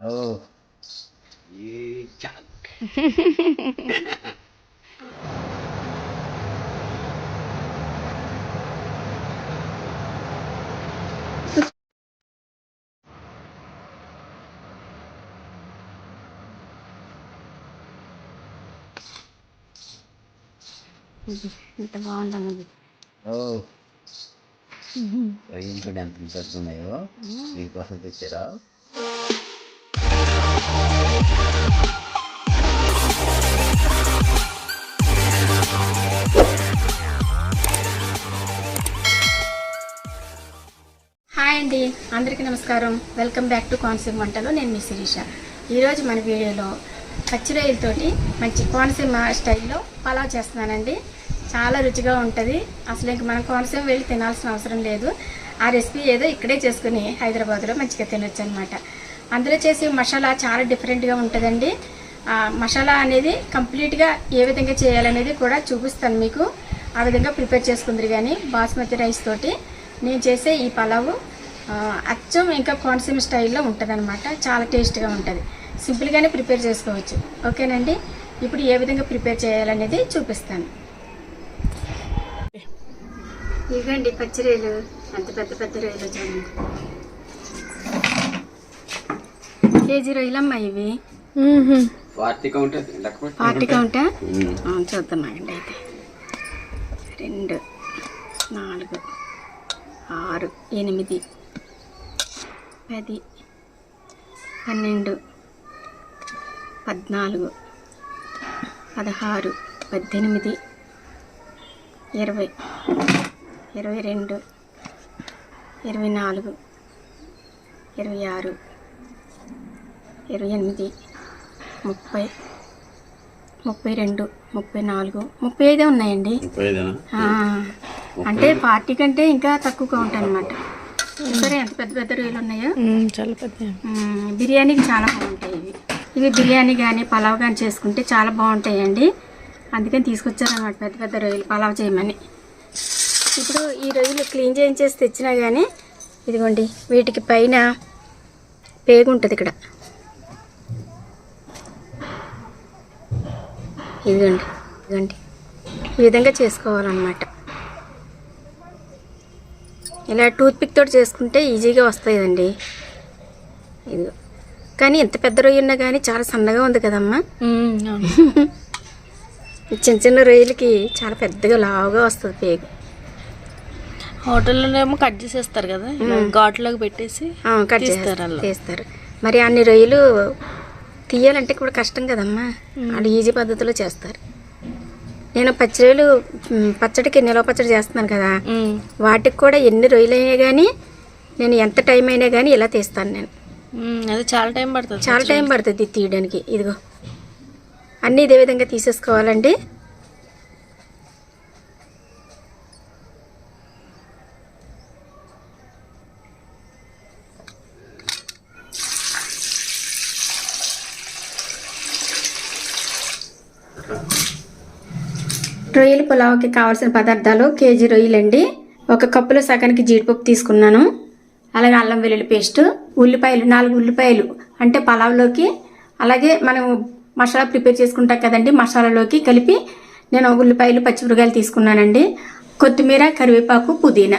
Oh, you junk. ఎంత బాగుంటుంది Oh, ఇంట్లో ఎంత మిసర్స్ ఉన్నాయో? మీకోసం తెచ్చారా? అందరికీ నమస్కారం. వెల్కమ్ బ్యాక్ టు కోనసీమ వంటలో. నేను మీ శిరీష. ఈరోజు మన వీడియోలో పచ్చిరొయ్యలతోటి మంచి కోనసీమ స్టైల్లో పలావ్ చేస్తున్నానండి. చాలా రుచిగా ఉంటుంది. అసలు ఇంక మనం కోనసీమ వెళ్ళి తినాల్సిన అవసరం లేదు. ఆ రెసిపీ ఏదో ఇక్కడే చేసుకుని హైదరాబాద్లో మంచిగా తినొచ్చు అనమాట అందులో చేసే మసాలా చాలా డిఫరెంట్గా ఉంటుందండి. ఆ మసాలా అనేది కంప్లీట్గా ఏ విధంగా చేయాలనేది కూడా చూపిస్తాను మీకు. ఆ విధంగా ప్రిపేర్ చేసుకుందరు కానీ బాస్మతి రైస్ తోటి నేను చేసే ఈ పలావు అచ్చం ఇంకా కోనసీమ స్టైల్లో ఉంటుంది చాలా టేస్ట్గా ఉంటుంది. సింపుల్గానే ప్రిపేర్ చేసుకోవచ్చు. ఓకేనండి? ఇప్పుడు ఏ విధంగా ప్రిపేర్ చేయాలనేది చూపిస్తాను. ఇవ్వండి పచ్చి రొయ్యలు. ఎంత పెద్ద పెద్ద రొయ్యలు చూడండి. కేజీ రొయ్యలమ్మా ఇవి. పార్టీ కౌంటా ఆ, చూద్దామండి అయితే. రెండు నాలుగు ఆరు ఎనిమిది. పది పన్నెండు పద్నాలుగు పదహారు పద్దెనిమిది ఇరవై ఇరవై రెండు ఇరవై నాలుగు ఇరవై ఆరు ఇరవై ఎనిమిది ముప్పై ముప్పై రెండు ముప్పై నాలుగు ముప్పై ఐదే ఉన్నాయండి. అంటే పార్టీ కంటే ఇంకా తక్కువగా ఉంటాయి అనమాట సరే ఎంత పెద్ద పెద్ద రొయ్యలు ఉన్నాయో? చాలా పెద్ద బిర్యానీకి చాలా బాగుంటాయి ఇవి. ఇవి బిర్యానీ కానీ పలావ్ కానీ చేసుకుంటే చాలా బాగుంటాయండి. అందుకని తీసుకొచ్చారనమాట పెద్ద పెద్ద రొయ్యలు పలావ్ చేయమని. ఇప్పుడు ఈ రొయ్యలు క్లీన్ చేయించేసి తెచ్చినా కానీ ఇదిగోండి వీటికి పైన పేగు ఉంటుంది ఇక్కడ. ఇదిగోండి ఇదిగోండి. ఈ విధంగా చేసుకోవాలన్నమాట. ఇలా టూత్ పిక్ తోటి చేసుకుంటే ఈజీగా వస్తాయండి ఇదిగో. కానీ ఎంత పెద్ద రొయ్య ఉన్నా కానీ చాలా సన్నగా ఉంది కదమ్మా. చిన్న చిన్న రొయ్యలకి చాలా పెద్దగా లావుగా వస్తుంది పేగు. హోటల్లోనేమో కట్ చేసేస్తారు కదా ఘాట్లోకి పెట్టేసి కట్ చేస్తారు అలా. తీస్తారు. మరి అన్ని రొయ్యలు తీయాలంటే కూడా కష్టం కదమ్మా. వాళ్ళు ఈజీ పద్ధతిలో చేస్తారు. నేను పచ్చి రొయ్యలు మ్, పచ్చడికి నిలవ పచ్చడి చేస్తున్నాను కదా. వాటికి కూడా ఎన్ని రొయ్యలు అయినా కానీ నేను ఎంత టైం అయినా కానీ ఇలా తీస్తాను నేను. అది చాలా టైం పడుతుంది చాలా టైం పడుతుంది తీయడానికి ఇదిగో అన్నీ ఇదే విధంగా తీసేసుకోవాలండి రొయ్యల పులావ్కి కావాల్సిన పదార్థాలు కేజీ రొయ్యలండి. ఒక కప్పులో సగానికి జీడిపప్పు తీసుకున్నాను. అలాగే అల్లం వెల్లుల్లి పేస్ట్ ఉల్లిపాయలు నాలుగు ఉల్లిపాయలు అంటే పలావ్లోకి. అలాగే మనం మసాలా ప్రిపేర్ చేసుకుంటాం కదండి మసాలాలోకి కలిపి నేను ఉల్లిపాయలు పచ్చిమిరకాయలు తీసుకున్నానండి. కొత్తిమీర కరివేపాకు పుదీనా.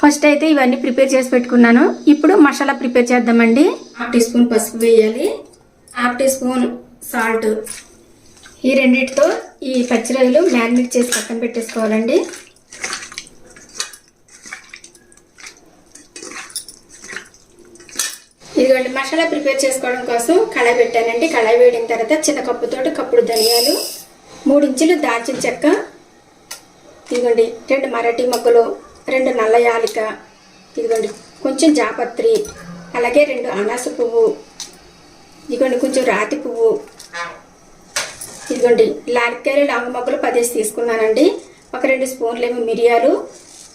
ఫస్ట్ అయితే ఇవన్నీ ప్రిపేర్ చేసి పెట్టుకున్నాను. ఇప్పుడు మసాలా ప్రిపేర్ చేద్దామండి. హాఫ్ టీ స్పూన్ పసుపు వేయాలి. Half teaspoon salt. ఈ రెండింటితో ఈ పచ్చిరొయ్యలు మ్యారినేట్ చేసి పక్కన పెట్టేసుకోవాలండి. ఇదిగోండి మసాలా ప్రిపేర్ చేసుకోవడం కోసం కళాయి పెట్టానండి. కళాయి వేడిన తర్వాత చిన్న కప్పుతోటి కప్పుడు ధనియాలు మూడు ఇంచులు దాల్చిన చెక్క ఇదిగోండి రెండు మరాఠీ మొగ్గలు రెండు నల్ల యాలిక ఇదిగోండి కొంచెం జాపత్రి అలాగే రెండు అనాస పువ్వు ఇదిగోండి కొంచెం రాతి పువ్వు ఇదిగోండి లాలికాయలు లాంగ మొగ్గలు పదేసి తీసుకున్నానండి. ఒక రెండు స్పూన్లు ఏమో మిరియాలు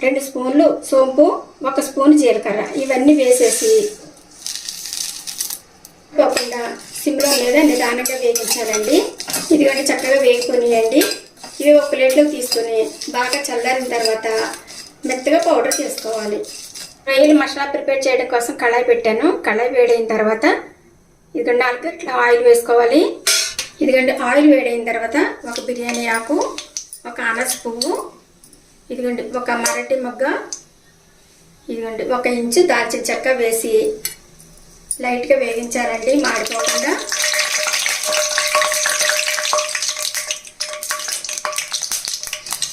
రెండు స్పూన్లు సోంపు ఒక స్పూన్ జీలకర్ర. ఇవన్నీ వేసేసి కాకుండా సిమ్లో మీద నిదానంగా వేగించాలండి ఇదిగోండి చక్కగా వేగిపోనియండి ఇవి ఒక ప్లేట్లోకి తీసుకొని బాగా చల్లారిన తర్వాత మెత్తగా పౌడర్ చేసుకోవాలి. రొయ్యలు మసాలా ప్రిపేర్ చేయడం కోసం కళాయి పెట్టాను. కళాయి వేడైన తర్వాత ఇదిగోండి నాలుగు ఆయిల్ వేసుకోవాలి. ఇదిగోండి ఆయిల్ వేడైన తర్వాత ఒక బిర్యానీ ఆకు ఒక అనస్ పువ్వు ఇదిగోండి ఒక మరటి మొగ్గ ఇదిగోండి ఒక ఇంచు దాల్చిన చెక్క వేసి లైట్గా వేగించారండి మాడిపోకుండా.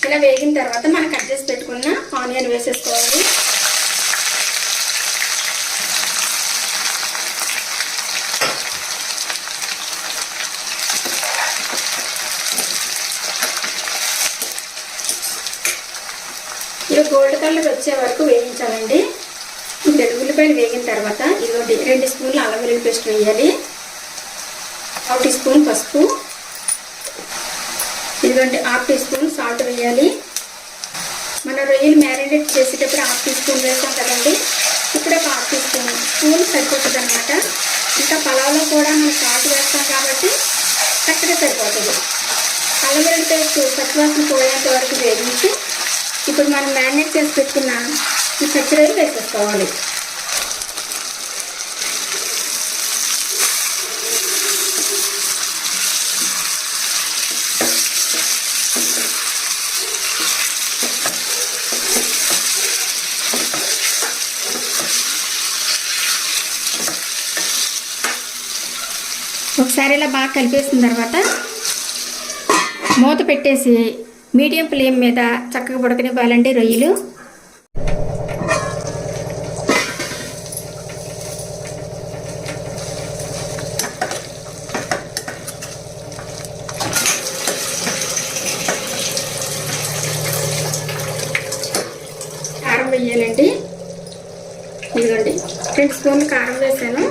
ఇలా వేగిన తర్వాత మనం కట్ చేసి పెట్టుకున్న ఆనియన్ వేసేసుకోవాలి. వచ్చే వరకు వేయించాలండి. ఇప్పుడు ఉల్లిపాయలు వేగిన తర్వాత ఇదిగోటి రెండు స్పూన్లు అల్లం వెల్లుల్లి పేస్ట్ వేయాలి. హాఫ్ టీ స్పూన్ పసుపు. ఇదిగోండి హాఫ్ టీ స్పూన్ సాల్ట్ వేయాలి. మన రొయ్యలు మ్యారినేట్ చేసేటప్పుడు హాఫ్ టీ స్పూన్ వేస్తాం కదండి. ఇక్కడ ఒక హాఫ్ టీ స్పూన్ స్పూన్ సరిపోతుంది అనమాట ఇంకా పలావ్లో కూడా మనం సాల్ట్ వేస్తాం కాబట్టి కరెక్ట్గా సరిపోతుంది. అల్లం వెల్లుల్లి పేస్ట్ పచ్చివాసన పోయేంత వరకు వేగించి ఇప్పుడు మనం మ్యారినేట్ చేసి పెట్టుకున్న ఈ పచ్చిరొయ్యలు వేసేసుకోవాలి. ఒకసారి ఇలా బాగా కలిపేసిన తర్వాత మూత పెట్టేసి మీడియం ఫ్లేమ్ మీద చక్కగా ఉడకనివ్వాలండి రొయ్యలు. కారం వేయాలండి ఇదిగోండి రెండు స్పూన్లు కారం వేసాను.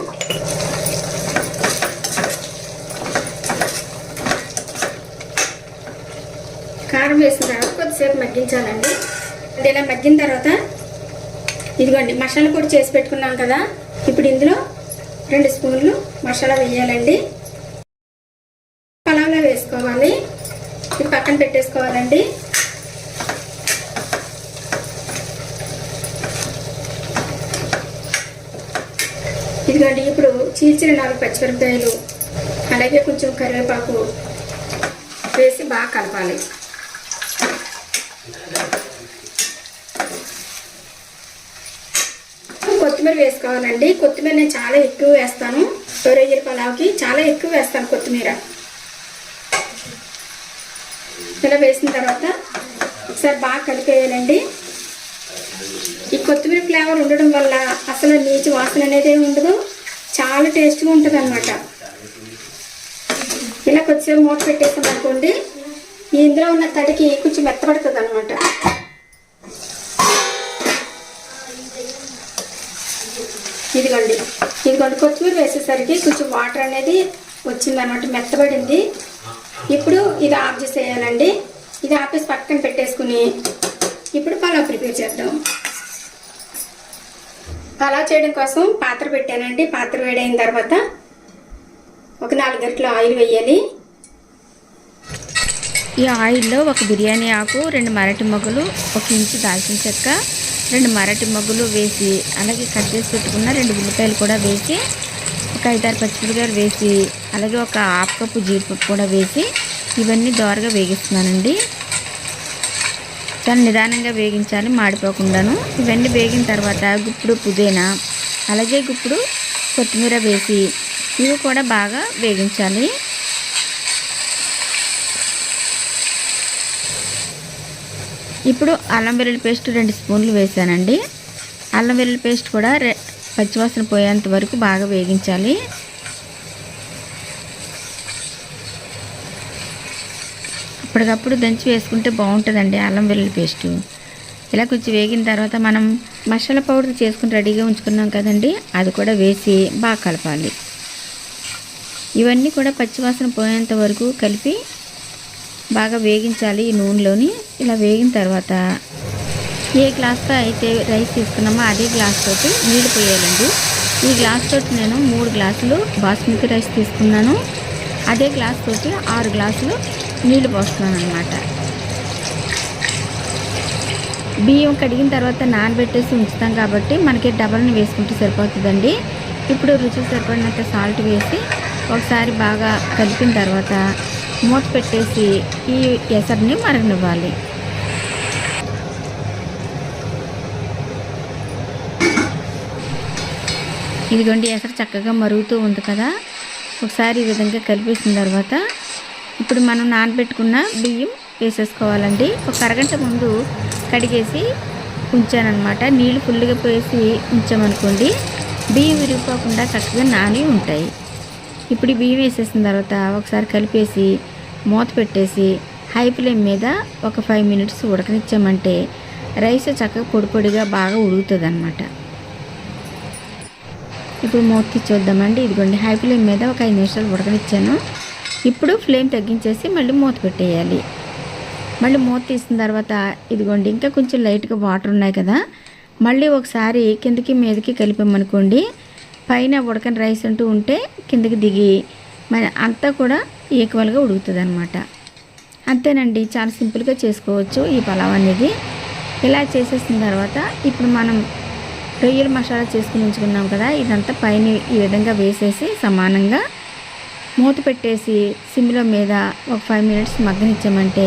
కారం వేసిన తర్వాత కొద్దిసేపు మగ్గించాలండి. అంటే ఇలా మగ్గిన తర్వాత ఇదిగోండి మసాలా పొడి చేసి పెట్టుకున్నాం కదా. ఇప్పుడు ఇందులో రెండు స్పూన్లు మసాలా వేయాలండి. పలావ్లో వేసుకోవాలి. ఇది పక్కన పెట్టేసుకోవాలండి. ఇదిగోండి ఇప్పుడు చీల్చిన నాలుగు పచ్చిమిరపకాయలు అలాగే కొంచెం కరివేపాకు వేసి బాగా కలపాలి కొత్తిమీర వేసుకోవాలండి. కొత్తిమీర నేను చాలా ఎక్కువ వేస్తాను. రొయ్యల పలావ్కి చాలా ఎక్కువ వేస్తాను కొత్తిమీర. ఇలా వేసిన తర్వాత ఒకసారి బాగా కలిపేయాలండి ఈ కొత్తిమీర ఫ్లేవర్ ఉండడం వల్ల అసలు నీచు వాసన అనేది ఉండదు. చాలా టేస్ట్గా ఉంటుంది అనమాట ఇలా కొద్దిసేపు మూట పెట్టేసాం అనుకోండి ఇందులో ఉన్న తడికి కొంచెం మెత్తపడుతుంది అనమాట ఇదిగోండి. ఇదిగోండి కొత్తిమీర వేసేసరికి కొంచెం వాటర్ అనేది వచ్చిందనమాట మెత్తబడింది. ఇప్పుడు ఇది ఆఫ్ చేసేయాలండి. ఇది ఆపేసి పక్కన పెట్టేసుకుని ఇప్పుడు పలావ్ ప్రిపేర్ చేద్దాం. పలావ్ చేయడం కోసం పాత్ర పెట్టానండి. పాత్ర వేడైన తర్వాత ఒక నాలుగు గంటల ఆయిల్ వేయాలి. ఈ ఆయిల్లో ఒక బిర్యానీ ఆకు రెండు మరటి మొగ్గలు ఒక ఇంచు దాల్చిన చెక్క రెండు మరటి మొగ్గులు వేసి అలాగే కట్ చేసి పెట్టుకున్న రెండు ఉల్లిపాయలు కూడా వేసి ఒక ఐదారు పచ్చిమిరపకాయలు వేసి అలాగే ఒక హాఫ్ కప్పు జీడిపప్పు కూడా వేసి ఇవన్నీ దోరగా వేగిస్తున్నానండి. చాలా నిదానంగా వేగించాలి మాడిపోకుండాను. ఇవన్నీ వేగిన తర్వాత గుప్పుడు పుదీనా అలాగే గుప్పుడు కొత్తిమీర వేసి ఇవి కూడా బాగా వేగించాలి. ఇప్పుడు అల్లం వెల్లుల్లి పేస్ట్ రెండు స్పూన్లు వేసానండి. అల్లం వెల్లుల్లి పేస్ట్ కూడా పచ్చివాసన పోయేంత వరకు బాగా వేగించాలి. అప్పటికప్పుడు దంచి వేసుకుంటే బాగుంటుందండి అల్లం వెల్లుల్లి పేస్టు. ఇలా కొంచెం వేగిన తర్వాత మనం మసాలా పౌడర్ చేసుకుని రెడీగా ఉంచుకున్నాం కదండి అది కూడా వేసి బాగా కలపాలి. ఇవన్నీ కూడా పచ్చివాసన పోయేంత వరకు కలిపి బాగా వేగించాలి ఈ నూనెలోని. ఇలా వేగిన తర్వాత ఏ గ్లాస్తో అయితే రైస్ తీసుకున్నామో అదే గ్లాస్ తోటి నీళ్ళు పోయాలండి. ఈ గ్లాస్ తోటి నేను మూడు గ్లాసులు బాస్మతి రైస్ తీసుకున్నాను. అదే గ్లాస్ తోటి ఆరు గ్లాసులు నీళ్ళు పోస్తున్నాను అనమాట బియ్యం కడిగిన తర్వాత నానబెట్టేసి ఉంచుతాం కాబట్టి మనకి డబల్ని వేసుకుంటే సరిపోతుందండి. ఇప్పుడు రుచికి సరిపడినంత సాల్ట్ వేసి ఒకసారి బాగా కలిపిన తర్వాత మూత పెట్టేసి ఈ ఎసరిని మరగనివ్వాలి ఇదిగోండి ఎసరు చక్కగా మరుగుతూ ఉంది కదా? ఒకసారి ఈ విధంగా కలిపేసిన తర్వాత ఇప్పుడు మనం నానబెట్టుకున్న బియ్యం వేసేసుకోవాలండి. ఒక అరగంట ముందు కడిగేసి ఉంచానమాట నీళ్ళు ఫుల్గా పోసి ఉంచామనుకోండి బియ్యం విరిగిపోకుండా చక్కగా నాని ఉంటాయి. ఇప్పుడు బియ్యం వేసేసిన తర్వాత ఒకసారి కలిపేసి మూత పెట్టేసి హై ఫ్లేమ్ మీద ఒక ఫైవ్ మినిట్స్ ఉడకనిచ్చామంటే రైస్ చక్కగా పొడి పొడిగా బాగా ఉడుకుతుంది అనమాట ఇప్పుడు మూత చూద్దామండి ఇదిగోండి హై ఫ్లేమ్ మీద ఒక ఐదు నిమిషాలు ఉడకనిచ్చాను. ఇప్పుడు ఫ్లేమ్ తగ్గించేసి మళ్ళీ మూత పెట్టేయాలి. మళ్ళీ మూత తీసిన తర్వాత ఇదిగోండి ఇంకా కొంచెం లైట్గా వాటర్ ఉన్నాయి కదా మళ్ళీ ఒకసారి కిందకి మీదకి కలిపామనుకోండి పైన ఉడకని రైస్ అంటూ ఉంటే కిందకి దిగి మన అంతా కూడా ఈక్వల్గా ఉడుకుతుంది అనమాట అంతేనండి చాలా సింపుల్గా చేసుకోవచ్చు ఈ పలావ్ అనేది. ఇలా చేసేసిన తర్వాత ఇప్పుడు మనం రొయ్యల మసాలా చేసుకుని ఉంచుకున్నాం కదా ఇదంతా పైన ఈ విధంగా వేసేసి సమానంగా మూత పెట్టేసి సిమ్లో మీద ఒక ఫైవ్ మినిట్స్ మగ్గనిచ్చామంటే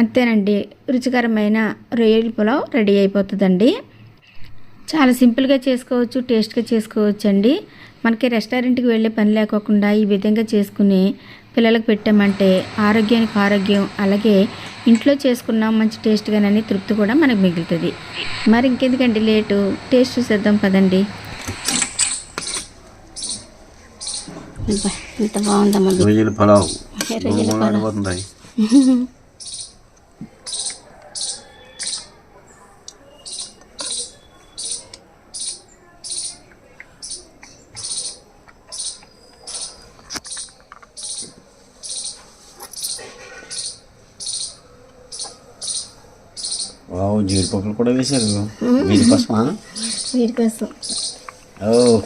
అంతేనండి రుచికరమైన రొయ్యల పులావ్ రెడీ అయిపోతుందండి. చాలా సింపుల్గా చేసుకోవచ్చు టేస్ట్గా చేసుకోవచ్చు అండి మనకి రెస్టారెంట్కి వెళ్ళే పని లేకోకుండా ఈ విధంగా చేసుకుని పిల్లలకు పెట్టామంటే ఆరోగ్యానికి ఆరోగ్యం అలాగే ఇంట్లో చేసుకున్న మంచి టేస్ట్గానని తృప్తి కూడా మనకు మిగులుతుంది. మరి ఇంకెందుకండి లేటు? టేస్ట్ చూసేద్దాం పదండి. ఎంత బాగుందమ్మా. రొయ్యల పలావ్. వావ్ జీడిపప్పులు కూడా వేశారు. కోసం. ఓ.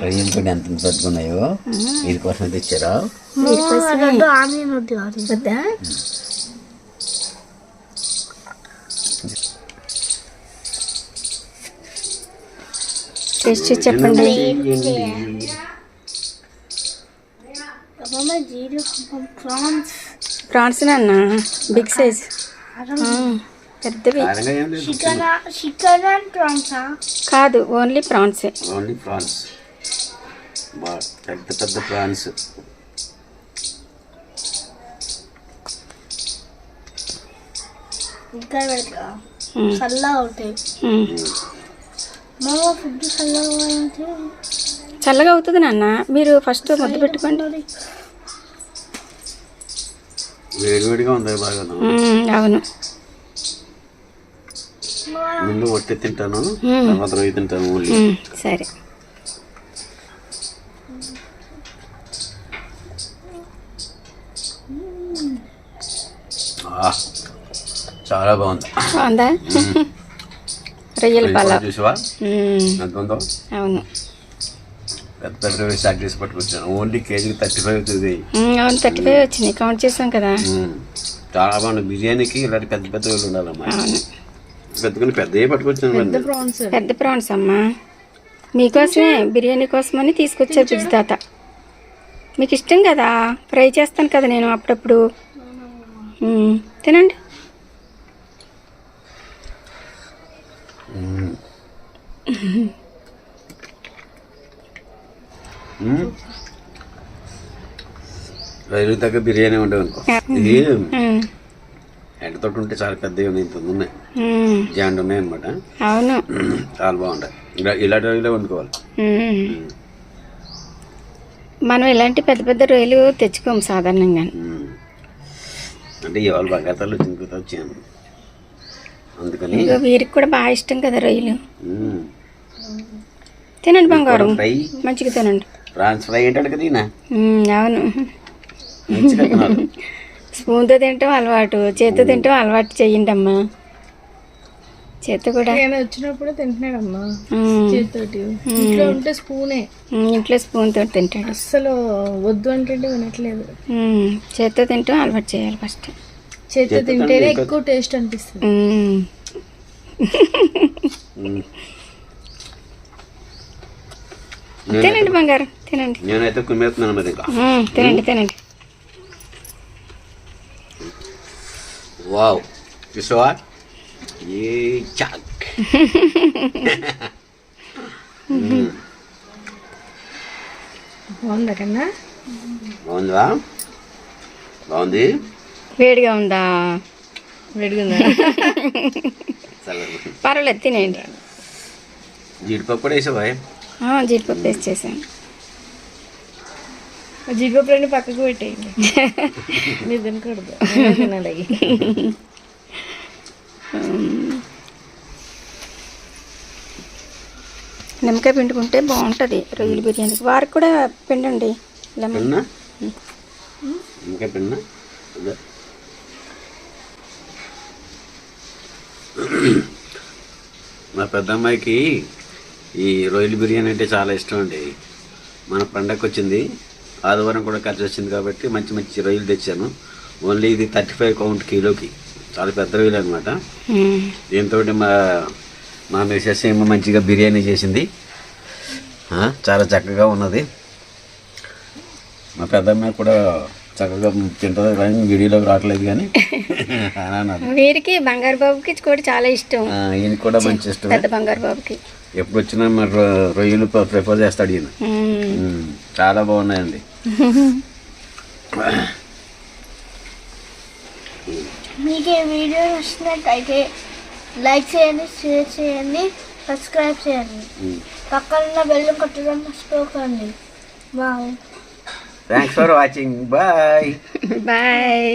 రొయ్యలు కూడా ఎంత పెట్టుకున్నాయో వీటికోసం తెచ్చారా? టేస్ట్ చెప్పండి. ప్రాన్స్ నాన్న బిగ్ సైజ్. పెద్దవి చికెన్ అండ్ ప్రాన్సా? కాదు ఓన్లీ ప్రాన్సే. Only prawns. పెద్ద పెద్ద ప్రాన్స్. ఇంకా పెడతా. చల్లగా ఉంటాయి మా ఫుడ్ చల్లగా చల్లగా అవుతుంది నాన్న. మీరు ఫస్ట్ ముద్ద పెట్టుకోండి. వేడివేడిగా ఉంది బాగా. అవును. ముందు ఒట్టి తింటాను తర్వాత రొయ్య తింటాను మ్మ్, సరే. చాలా బాగుంది. బాగుందా? రొయ్యల పలావ్. చూసావా? అవును. పెద్ద పెద్ద పట్టుకొచ్చాను ఓన్లీ కేజీకి థర్టీ ఫైవ్ అవుతుంది. అవును థర్టీ ఫైవ్ వచ్చింది. కౌంట్ చేసాం కదా. చాలా బాగుంది. బిర్యానీకి ఇలాంటి పెద్ద పెద్ద రొయ్యలు ఉండాలమ్మా. పెద్దకొని పెద్దవి పట్టుకొచ్చాను మరి. పెద్ద ప్రాన్స్ అమ్మా. మీకోసమే బిర్యానీ కోసమని తీసుకొచ్చారు బుజ్జి తాత. మీకు ఇష్టం కదా? ఫ్రై చేస్తాను కదా నేను అప్పుడప్పుడు. తినండి. ఉమ్. రొయ్యలు తగ్గ బిర్యానీ ఉండవు అనుకో. ఇది ఉంటే చాలా పెద్దవి ఉన్నాయి ఇంత ఉన్నాయి జాండ్ ఉన్నాయి అనమాట అవును. చాలా బాగుంటాయి. ఇలా ఇలాంటి రొయ్యలే వండుకోవాలి. మనం ఇలాంటి పెద్ద పెద్ద రొయ్యలు తెచ్చుకోము సాధారణంగా. అంటే ఇవాళ బగాతాలు చింకుతా వచ్చాను అందుకని వీరికి కూడా బాగా ఇష్టం కదా రొయ్యలు. తినండి బంగారం. మంచిగా తినండి. ప్రాన్స్ ఫ్రై ఏంటాడు కదా ఈయన. అవును. స్పూన్తో తింటాం అలవాటు. చేత్తో తింటాం అలవాటు చెయ్యండి అమ్మా చేత్తో కూడా. నేను వచ్చినప్పుడు తింటున్నాడమ్మా. చేతితోటి. ఇంట్లో ఉంటే స్పూనే. ఇంట్లో స్పూన్తో తింటాడు. అస్సలు వద్దు అంటే వినట్లేదు. చేత్తో తింటాం అలవాటు చేయాలి ఫస్ట్. చేతితో తింటేనే తింటే ఎక్కువ టేస్ట్ అనిపిస్తుంది. మ్మ్. ఉమ్. తినండి బంగారం. తినండి. నేనైతే కుమ్మేస్తున్నాను మరి ఇంకా. తినండి తినండి. వావ్. చూసావా? ఏ చాక్. బాగుందా కన్నా? బాగుందా? బాగుంది? వేడిగా ఉందా? వేడిగుందా? చల్లగా పర్వాలేదు తినేయండి. జీడిపప్పు కూడా వేసావా? జీడిపప్పు వేసి చేశాను. జీడిపప్పు రెండు పక్కకు పెట్టేయండి. మీరు తినకూడదు తినాలి నిమ్మకాయ పిండుకుంటే బాగుంటుంది రొయ్యల బిర్యానీకి వారికి కూడా పిండండి. లెమన్. పిన్న అదే. మా పెద్దమ్మాయికి ఈ రొయ్యల బిర్యానీ అంటే చాలా ఇష్టం అండి. మన పండగకి వచ్చింది ఆదివారం కూడా కలిసి వచ్చింది కాబట్టి మంచి మంచి రొయ్యలు తెచ్చాను. ఓన్లీ ఇది థర్టీ ఫైవ్ కౌంట్ కిలోకి. చాలా పెద్ద రొయ్యలు అనమాట మ్మ్. దీంతో మా మా మిసెస్ ఏమో మంచిగా బిర్యానీ చేసింది. చాలా చక్కగా ఉన్నది. మా పెద్దమ్మాయి కూడా చక్కగా తింటుంది కానీ వీడియోలోకి రావట్లేదు కానీ. వీరికి బంగారు బాబుకి కూడా చాలా ఇష్టం. ఆ, ఈయనకి కూడా మంచి ఇష్టం పెద్ద బంగారు బాబుకి. ఎప్పుడు వచ్చినా మరి రొయ్యలు ప్ర- ప్రిఫర్ చేస్తాడు ఈయన. మ్మ్. ఉమ్, చాలా బాగున్నాయండి. మీకు ఈ వీడియో నచ్చినట్టయితే లైక్ చేయండి షేర్ చేయండి సబ్స్క్రైబ్ చేయండి. పక్కన బెల్ కొట్టడం మర్చిపోకండి. Bye. Thanks for watching bye bye